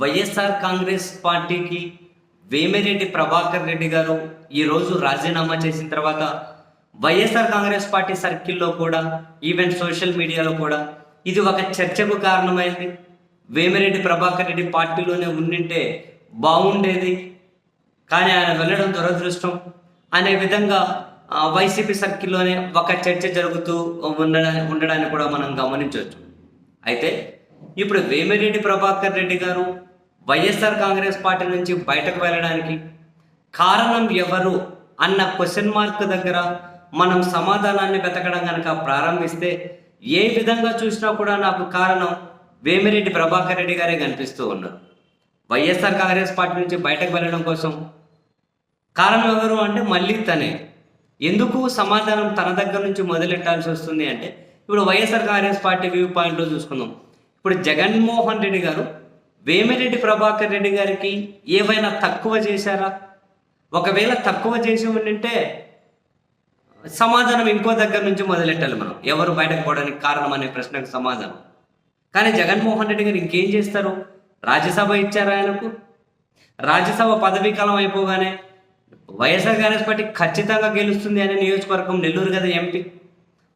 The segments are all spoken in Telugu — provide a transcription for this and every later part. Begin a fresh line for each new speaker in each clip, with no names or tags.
వైఎస్ఆర్ కాంగ్రెస్ పార్టీకి వేమిరెడ్డి ప్రభాకర్ రెడ్డి గారు ఈరోజు రాజీనామా చేసిన తర్వాత వైఎస్ఆర్ కాంగ్రెస్ పార్టీ సర్కిల్లో కూడా ఈవెన్ సోషల్ మీడియాలో కూడా ఇది ఒక చర్చకు కారణమైంది. వేమిరెడ్డి ప్రభాకర్ రెడ్డి పార్టీలోనే ఉండింటే బాగుండేది. కానీ ఆయన వెళ్ళడం దురదృష్టం. అనే విధంగా వైసీపీ సర్కిల్లోనే ఒక చర్చ జరుగుతూ ఉండడా ఉండడాన్ని కూడా మనం గమనించవచ్చు. అయితే ఇప్పుడు వేమిరెడ్డి ప్రభాకర్ రెడ్డి గారు వైఎస్ఆర్ కాంగ్రెస్ పార్టీ నుంచి బయటకు వెళ్ళడానికి కారణం ఎవరు అన్న క్వశ్చన్ మార్క్ దగ్గర మనం సమాధానాన్ని వెతకడం కనుక ప్రారంభిస్తే ఏ విధంగా చూసినా కూడా నాకు కారణం వేమిరెడ్డి ప్రభాకర్ రెడ్డి గారే కనిపిస్తూ ఉన్నారు. వైఎస్ఆర్ కాంగ్రెస్ పార్టీ నుంచి బయటకు వెళ్ళడం కోసం కారణం ఎవరు అంటే మళ్ళీ తనే. ఎందుకు సమాధానం తన దగ్గర నుంచి మొదలెట్టాల్సి వస్తుంది అంటే ఇప్పుడు వైఎస్ఆర్ కాంగ్రెస్ పార్టీ వ్యూ పాయింట్లో చూసుకుందాం. ఇప్పుడు జగన్మోహన్ రెడ్డి గారు వేమిరెడ్డి ప్రభాకర్ రెడ్డి గారికి ఏవైనా తక్కువ చేశారా? ఒకవేళ తక్కువ చేసి ఉండింటే సమాధానం ఇంకో దగ్గర నుంచి మొదలెట్టాలి మనం. ఎవరు బయటకు పోవడానికి కారణం అనే ప్రశ్నకు సమాధానం. కానీ జగన్మోహన్ రెడ్డి గారు ఇంకేం చేస్తారు? రాజ్యసభ ఇచ్చారు ఆయనకు? రాజ్యసభ పదవీ కాలం అయిపోగానే వైఎస్ఆర్ కాంగ్రెస్ పార్టీ ఖచ్చితంగా గెలుస్తుంది అనే నియోజకవర్గం నెల్లూరు కదా ఎంపీ.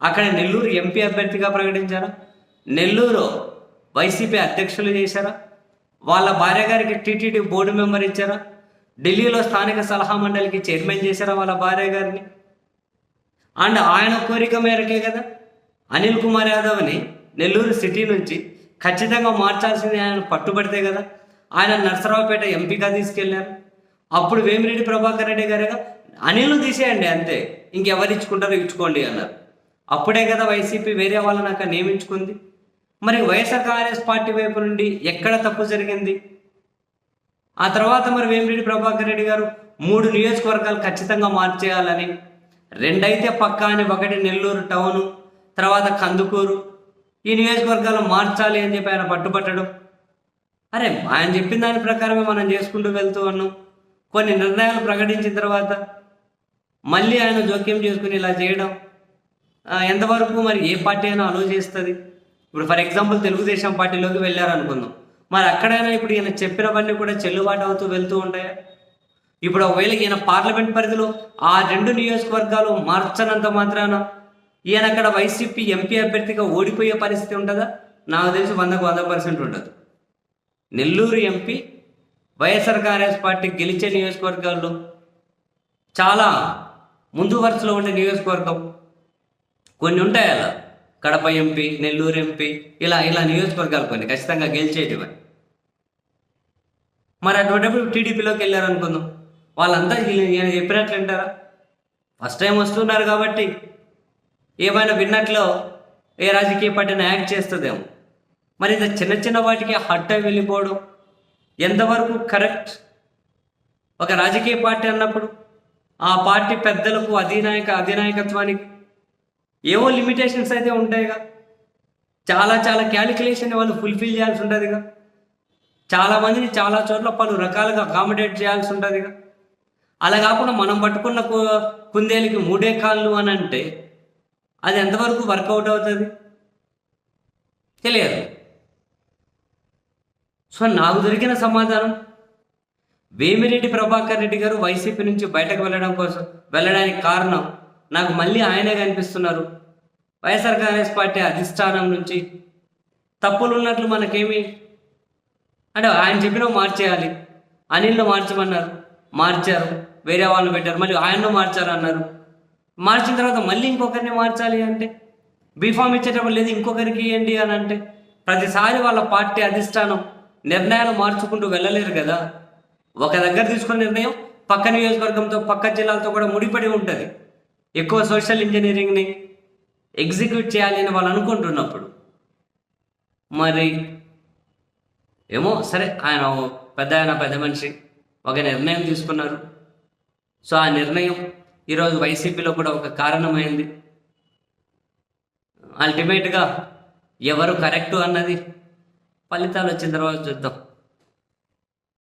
అక్కడ నెల్లూరు ఎంపీ అభ్యర్థిగా ప్రకటించారా? నెల్లూరు వైసీపీ అధ్యక్షులు చేశారా? వాళ్ళ భార్య గారికి టీటీడీ బోర్డు మెంబర్ ఇచ్చారా? ఢిల్లీలో స్థానిక సలహా మండలికి చైర్మన్ చేశారా వాళ్ళ భార్య గారిని? అండ్ ఆయన కోరిక మేరకే కదా? అనిల్ కుమార్ యాదవ్ని నెల్లూరు సిటీ నుంచి ఖచ్చితంగా మార్చాల్సింది ఆయన పట్టుబడితే కదా? ఆయన నర్సరావుపేట ఎంపీగా తీసుకెళ్ళారు అప్పుడు వేమిరెడ్డి ప్రభాకర్ రెడ్డి గారుగా అనిల్ తీసేయండి అంతే. ఇంకెవరు ఇచ్చుకుంటారో ఇచ్చుకోండి అన్నారు. అప్పుడే కదా వైసీపీ వేరే వాళ్ళని అక్కడ నియమించుకుంది. మరి వైఎస్ఆర్ కాంగ్రెస్ పార్టీ వైపు నుండి ఎక్కడ తప్పు జరిగింది? ఆ తర్వాత మరి వేమిరెడ్డి ప్రభాకర్ రెడ్డి గారు మూడు నియోజకవర్గాలు ఖచ్చితంగా మార్చేయాలని రెండైతే పక్కా అని ఒకటి నెల్లూరు టౌను తర్వాత కందుకూరు. ఈ నియోజకవర్గాలు మార్చాలి అని చెప్పి ఆయన పట్టుబట్టడం. అరే ఆయన చెప్పిన దాని ప్రకారమే మనం చేసుకుంటూ వెళ్తూ ఉన్నాం. కొన్ని నిర్ణయాలు ప్రకటించిన తర్వాత మళ్ళీ ఆయన జోక్యం చేసుకుని ఇలా చేయడం ఎంతవరకు మరి ఏ పార్టీ అయినా అలో చేస్తుంది? ఇప్పుడు ఫర్ ఎగ్జాంపుల్ తెలుగుదేశం పార్టీలోకి వెళ్ళారనుకుందాం. మరి అక్కడైనా ఇప్పుడు ఈయన చెప్పినవన్నీ కూడా చెల్లుబాటు అవుతూ వెళ్తూ ఉంటాయా? ఇప్పుడు ఒకవేళ ఈయన పార్లమెంట్ పరిధిలో ఆ రెండు నియోజకవర్గాలు మార్చనంత మాత్రాన ఈయన అక్కడ వైసీపీ ఎంపీ అభ్యర్థిగా ఓడిపోయే పరిస్థితి ఉంటుందా? నాకు తెలిసి వందకు వంద పర్సెంట్ ఉండదు Nellore MP YSR Congress party గెలిచే నియోజకవర్గాల్లో చాలా ముందు వరుసలో ఉండే నియోజకవర్గం. కొన్ని ఉంటాయి అలా? కడప ఎంపీ నెల్లూరు ఎంపీ ఇలా ఇలా నియోజకవర్గాలు కొన్ని ఖచ్చితంగా గెలిచేటివి. మరి అటువంటిప్పుడు టీడీపీలోకి వెళ్ళారు అనుకుందాం. వాళ్ళంతా ఈయన చెప్పినట్లు వింటారా? ఫస్ట్ టైం వస్తున్నారు కాబట్టి ఏమైనా విన్నట్లో ఏ రాజకీయ పార్టీని యాక్ట్ చేస్తుందేమో. మరి ఇంత చిన్న చిన్న వాటికి హట్ అయి వెళ్ళిపోవడం ఎంతవరకు కరెక్ట్? ఒక రాజకీయ పార్టీ అన్నప్పుడు ఆ పార్టీ పెద్దలకు అధినాయక అధినాయకత్వానికి ఏవో లిమిటేషన్స్ అయితే ఉంటాయిగా. చాలా చాలా క్యాలిక్యులేషన్ వాళ్ళు ఫుల్ఫిల్ చేయాల్సి ఉంటుందిగా చాలా మందిని చాలా చోట్ల పలు రకాలుగా అకామిడేట్ చేయాల్సి ఉంటుందిగా అలా కాకుండా మనం పట్టుకున్న కు- కుందేలుకి మూడే కాళ్ళు అని అంటే అది ఎంతవరకు వర్కౌట్ అవుతుంది? తెలియదు. సో నాకు దొరికిన సమాధానం వేమిరెడ్డి ప్రభాకర్ రెడ్డి గారు వైసీపీ నుంచి బయటకు వెళ్ళడం కోసం వెళ్ళడానికి కారణం నాకు మళ్ళీ ఆయనే కనిపిస్తున్నారు. వైఎస్ఆర్ కాంగ్రెస్ పార్టీ అధిష్టానం నుంచి తప్పులు ఉన్నట్లు మనకేమి? అంటే ఆయన చెప్పినవి మార్చేయాలి. అనిల్ను మార్చమన్నారు. మార్చారు. వేరే వాళ్ళని పెట్టారు. మళ్ళీ ఆయన్ను మార్చారు అన్నారు మార్చిన తర్వాత మళ్ళీ ఇంకొకరిని మార్చాలి అంటే? బీఫామ్ ఇచ్చేటప్పుడు లేదు ఇంకొకరికి ఇవ్వండి అని అంటే? ప్రతిసారి వాళ్ళ పార్టీ అధిష్టానం నిర్ణయాలు మార్చుకుంటూ వెళ్ళలేరు కదా? ఒక దగ్గర తీసుకున్న నిర్ణయం పక్క నియోజకవర్గంతో పక్క జిల్లాలతో కూడా ముడిపడి ఉంటుంది. ఎక్కువ సోషల్ ఇంజనీరింగ్ని ఎగ్జిక్యూట్ చేయాలి అని వాళ్ళు అనుకుంటున్నప్పుడు మరి ఏమో సరే ఆయన పెద్ద ఆయన పెద్ద మనిషి ఒక నిర్ణయం తీసుకున్నారు. సో ఆ నిర్ణయం ఈరోజు వైసీపీలో కూడా ఒక కారణమైంది. అల్టిమేట్గా ఎవరు కరెక్టు అన్నది ఫలితాలు వచ్చిన తర్వాత చూద్దాం.